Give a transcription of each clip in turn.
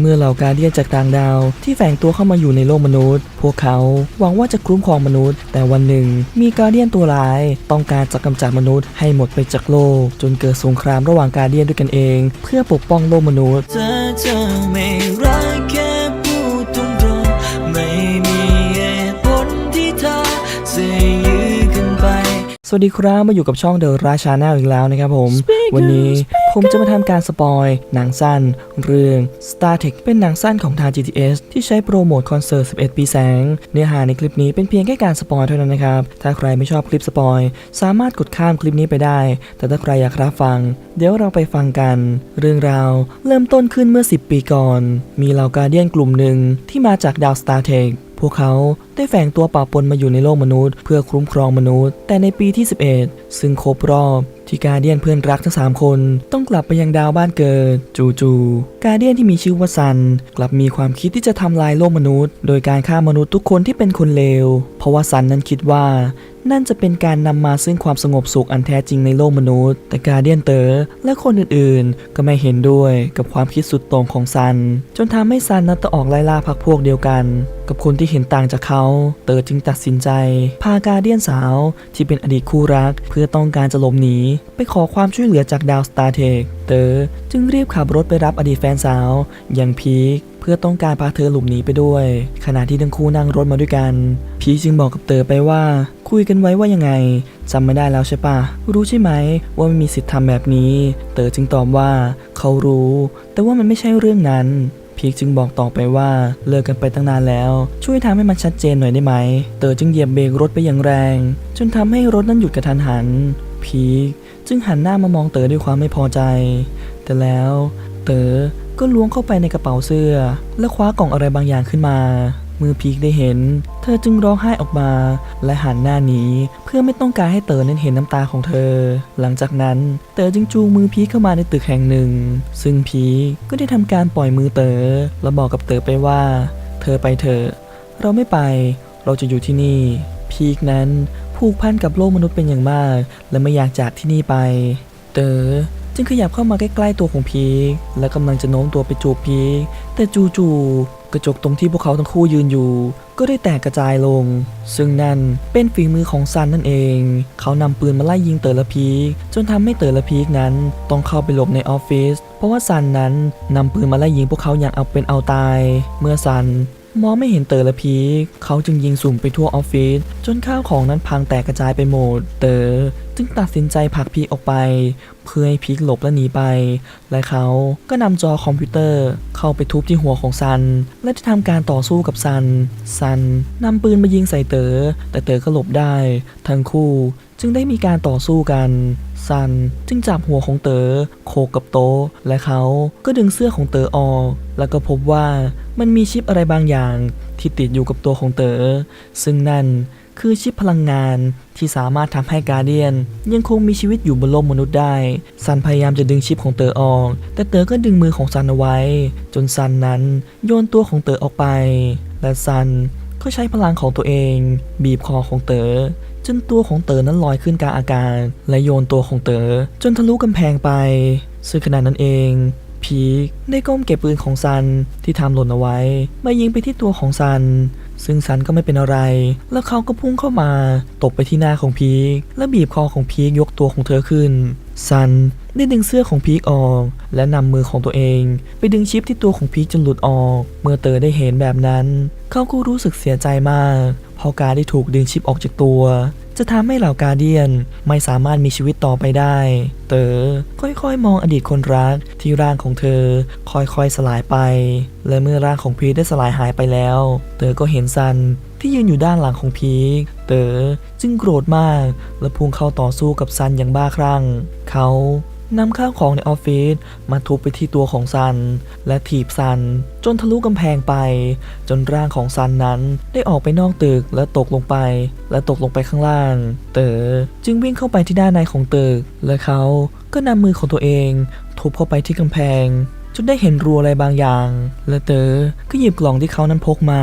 เมื่อเหล่ากาเดียนจากต่างดาวที่แฝงตัวเข้ามาอยู่ในโลกมนุษย์ พวกเขาหวังว่าจะคุ้มครองมนุษย์ แต่วันหนึ่งมีกาเดียนตัวร้าย ต้องการจะกำจัดมนุษย์ให้หมดไปจากโลก จนเกิดสงครามระหว่างกาเดียนด้วยกันเอง เพื่อปกป้องโลกมนุษย์เธอจะไม่รักแค่พูดตรงๆไม่มีเหตุผลที่เธอจะยื้อกันไปสวัสดีครับมาอยู่กับช่องเดอะราชาแนลอีกแล้วนะครับผม วันนี้ ผมจะมาทำการสปอยหนังสั้น เรื่อง Star Trek เป็นหนังสั้นของทาง GTS ที่ใช้โปรโมทคอนเสิร์ต 11 ปีแสง เนื้อหาในคลิปนี้เป็นเพียงแค่การสปอยเท่านั้นนะครับ ถ้าใครไม่ชอบคลิปสปอยสามารถกดข้ามคลิปนี้ไปได้ แต่ถ้าใครอยากรับฟัง เดี๋ยวเราไปฟังกัน เรื่องราวเริ่มต้นขึ้นเมื่อ 10 ปีก่อน มีเหล่ากาเดียนกลุ่มหนึ่งที่มาจากดาว Star Trek พวกเขาได้แฝงตัวป่าปนมาอยู่ในโลกมนุษย์ เพื่อคุ้มครองมนุษย์ แต่ในปีที่ 11 ซึ่งครบรอบ ที่กาเดียนเพื่อนรักทั้ง 3 คนต้องกลับไปยังดาวบ้านเกิด จูจูกาเดียนที่มีชื่อว่าซัน กลับมีความคิดที่จะทำลายโลกมนุษย์ โดยการฆ่ามนุษย์ทุกคนที่เป็นคนเลวเพราะว่าซันนั้นคิดว่า นั่นจะเป็นการนำมาซึ่งความสงบสุขอันแท้จริงในโลกมนุษย์ แต่กาเดียนเตอ๋อและคนอื่นๆ ก็ไม่เห็นด้วยกับความคิดสุดโต่งของซัน จนทำให้ซันนั้นต้องออกไล่ล่าพักพวกเดียวกัน กับคนที่เห็นต่างจากเขา เตอ๋อจึงตัดสินใจ พากาเดียนสาวที่เป็นอดีตคู่รัก เพื่อต้องการจะหลบหนีไปขอความช่วยเหลือจากดาวสตาร์เทคเตอ๋อจึงรีบขับรถไปรับอดีตแฟนสาวอย่างพีคเพื่อต้องการพาเธอหลบหนีไปด้วย ขณะที่ทั้งคู่นั่งรถมาด้วยกัน พีจึงบอกกับเต๋อไปว่าคุยกันไว้ว่ายังไงจำไม่ได้แล้วใช่ปะรู้ใช่ไหมว่าไม่มีสิทธิ์ทำแบบนี้ เต๋อจึงตอบว่าเขารู้ แต่ว่ามันไม่ใช่เรื่องนั้น พีคจึงบอกต่อไปว่าเลิกกันไปตั้งนานแล้ว ช่วยทำให้มันชัดเจนหน่อยได้ไหม เต๋อจึงเหยียบเบรกรถไปอย่างแรง จนทำให้รถนั้นหยุดกระทันหัน พีคจึงหันหน้ามามองเต๋อด้วยความไม่พอใจ แต่แล้ว เต๋อก็ล้วงเข้าไปในกระเป๋าเสื้อ และคว้ากล่องอะไรบางอย่างขึ้นมา มือพีคได้เห็น เธอจึงร้องไห้ออกมา และหันหน้าหนีเพื่อไม่ต้องการให้เต๋อนั้นเห็นน้ำตาของเธอ หลังจากนั้นเต๋อจึงจูงมือพีคเข้ามาในตึกแห่งหนึ่ง ซึ่งพีคก็ได้ทำการปล่อยมือเต๋อและบอกกับเต๋อไปว่า เธอไปเถอะเราไม่ไป เราจะอยู่ที่นี่ พีคนั้นผูกพันกับโลกมนุษย์เป็นอย่างมาก และไม่อยากจากที่นี่ไป เต๋อจึงขยับเข้ามาใกล้ๆตัวของพีคและกำลังจะโน้มตัวไปจูบพีคแต่จู่ๆ กระจกตรงที่พวกเขาทั้งคู่ยืนอยู่ ก็ได้แตกกระจายลง ซึ่งนั่นเป็นฝีมือของซันนั่นเอง เขานำปืนมาไล่ยิงเต๋อและพีก จนทำให้เต๋อและพีกนั้นต้องเข้าไปหลบในออฟฟิศเพราะว่าซันนั้นนำปืนมาไล่ยิงพวกเขาอย่างเอาเป็นเอาตาย เมื่อซัน มองไม่เห็นเต๋อและพีคเขาจึงยิงสุ่มไปทั่วออฟฟิศจนข้าวของนั้นพังแตกกระจายไปหมด เต๋อจึงตัดสินใจผลักพีคออกไป เพื่อให้พีคหลบและหนีไป และเขาก็นำจอคอมพิวเตอร์เข้าไปทุบที่หัวของซัน และจะทำการต่อสู้กับซัน ซันนำปืนมายิงใส่เต๋อแต่เต๋อก็หลบได้ ทั้งคู่ จึงได้มีการต่อสู้กัน ซันจึงจับหัวของเต๋อโขกกับโต๊ะและเขาก็ดึงเสื้อของเต๋อออก แล้วก็พบว่ามันมีชิปอะไรบางอย่างที่ติดอยู่กับตัวของเต๋อซึ่งนั่นคือชิปพลังงานที่สามารถทำให้การเดียน ยังคงมีชีวิตอยู่บนโลกมนุษย์ได้ ซันพยายามจะดึงชิปของเต๋อออก แต่เต๋อก็ดึงมือของซันเอาไว้ จนซันนั้นโยนตัวของเต๋อออกไป และซัน ก็ใช้พลังของตัวเอง บีบคอของเต๋อจนตัวของเต๋อนั้นลอยขึ้นกลางอากาศและโยนตัวของเต๋อจนทะลุกำแพงไป ซึ่งขณะนั้นเอง พีคได้ก้มเก็บปืนของซันที่ทำหล่นเอาไว้มายิงไปที่ตัวของซัน ซึ่งซันก็ไม่เป็นอะไร แล้วเขาก็พุ่งเข้ามาตบไปที่หน้าของพีคและบีบคอของพีคยกตัวของเธอขึ้น ซันได้ดึงเสื้อของพีคออก และนำมือของตัวเอง ไปดึงชิปที่ตัวของพีคจนหลุดออก เมื่อเตอได้เห็นแบบนั้น เขาก็รู้สึกเสียใจมากเพราะการได้ถูกดึงชิปออกจากตัว จะทำให้เหล่ากาเดียนไม่สามารถมีชีวิตต่อไปได้ เต๋อค่อยๆ มองอดีตคนรักที่ร่างของเธอ ค่อยๆ สลายไป และเมื่อร่างของพีได้สลายหายไปแล้ว เต๋อก็เห็นซันที่ยืนอยู่ด้านหลังของพีค เต๋อจึงโกรธมาก และพุ่งเข้าต่อสู้กับซันอย่างบ้าคลั่ง เขา นำข้าวของในออฟฟิศมาทุบไปที่ตัวของซัน และถีบซัน จนทะลุกำแพงไป จนร่างของซันนั้นได้ออกไปนอกตึกและตกลงไป และตกลงไปข้างล่าง เต๋อจึงวิ่งเข้าไปที่ด้านในของตึก และเขาก็นำมือของตัวเองทุบเข้าไปที่กำแพงจนได้เห็นรูอะไรบางอย่าง และเต๋อก็หยิบกล่องที่เขานั้นพกมา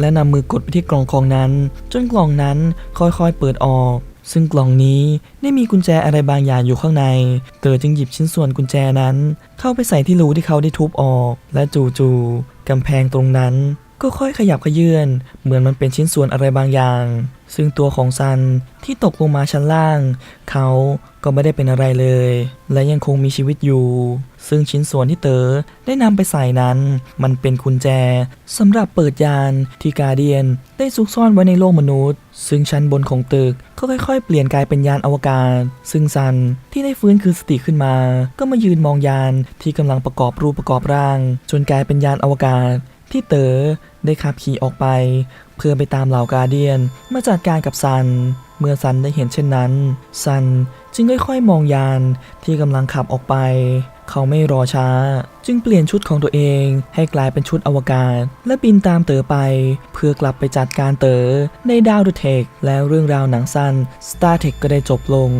และนำมือกดไปที่กล่องของนั้น จนกล่องนั้นค่อยๆเปิดออก ซึ่งกล่องนี้ได้มีกุญแจอะไรบางอย่างอยู่ข้างใน เต๋อจึงหยิบชิ้นส่วนกุญแจนั้น เข้าไปใส่ที่รูที่เขาได้ทุบออก และจู่ๆกำแพงตรงนั้น ก็ค่อยขยับขยื่นเหมือนมันเป็นชิ้นส่วนอะไรบางอย่าง ซึ่งตัวของซันที่ตกลงมาชั้นล่าง เขาก็ไม่ได้เป็นอะไรเลย และยังคงมีชีวิตอยู่ ซึ่งชิ้นส่วนที่เต๋อได้นำไปใส่นั้น มันเป็นกุญแจสำหรับเปิดยานที่กาเดียนได้ซุกซ่อนไว้ในโลกมนุษย์ ซึ่งชั้นบนของตึกก็ค่อยๆ เปลี่ยนกลายเป็นยานอวกาศ ซึ่งซันที่ได้ฟื้นคืนสติขึ้นมา ก็มายืนมองยานที่กำลังประกอบรูปประกอบร่าง จนกลายเป็นยานอวกาศ ที่เต๋อได้ขับขี่ออกไป เพื่อไปตามเหล่ากาเดียนมาจัดการกับซันเมื่อซันได้เห็นเช่นนั้น ซันจึงค่อยๆมองยานที่กำลังขับออกไป เขาไม่รอช้า จึงเปลี่ยนชุดของตัวเองให้กลายเป็นชุดอวกาศ และบินตามเต๋อไป เพื่อกลับไปจัดการเต๋อในดาวดอะเทคแล้วเรื่องราวหนังสั้น Star Trek ก็ได้จบลง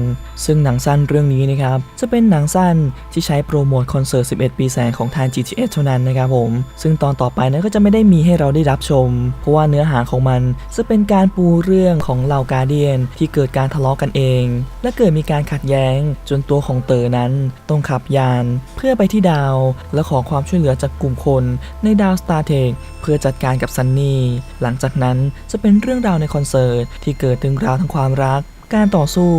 ซึ่งหนังสั้นเรื่องนี้นะครับ จะเป็นหนังสั้นที่ใช้โปรโมทคอนเสิร์ต 11 ปีแสงของทาง GTS เท่านั้นนะครับผม ซึ่งตอนต่อไปนั้นก็จะไม่ได้มีให้เราได้รับชม เพราะว่าเนื้อหาของมันจะเป็นการปูเรื่องของเหล่ากาเดียนที่เกิดการทะเลาะกันเอง และเกิดมีการขัดแย้ง จนตัวของเต๋อนั้นต้องขับยาน เพื่อไปที่ดาว และขอความช่วยเหลือจากกลุ่มคนในดาวสตาร์เทคเพื่อจัดการกับซันนี่หลังจากนั้นจะเป็นเรื่องราวในคอนเสิร์ตที่เกิดถึงราวทั้งความรัก การต่อสู้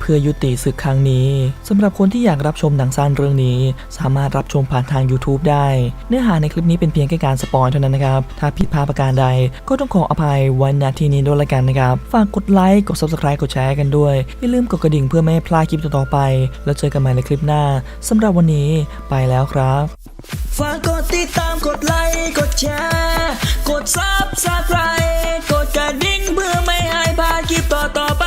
เพื่อยุติศึกครั้งนี้สำหรับคนที่อยากรับชมหนังสั้นเรื่องนี้ สามารถรับชมผ่านทาง YouTube ได้ เนื้อหาในคลิปนี้เป็นเพียงแค่การสปอยเท่านั้นนะครับ ถ้าผิดพลาดประการใด ก็ต้องขออภัยไว้ณที่นี้ด้วยละกันนะครับ ฝากกดไลค์กด Subscribe กดแชร์กันด้วย อย่าลืมกดกระดิ่งเพื่อไม่ให้พลาดคลิปต่อๆไป แล้วเจอกันใหม่ในคลิปหน้าสำหรับวันนี้ไปแล้วครับฝากกดติดตามกดไลค์กดแชร์กดซับสไครต์กดกระดิ่งเพื่อไม่ให้พลาดคลิปต่อๆไป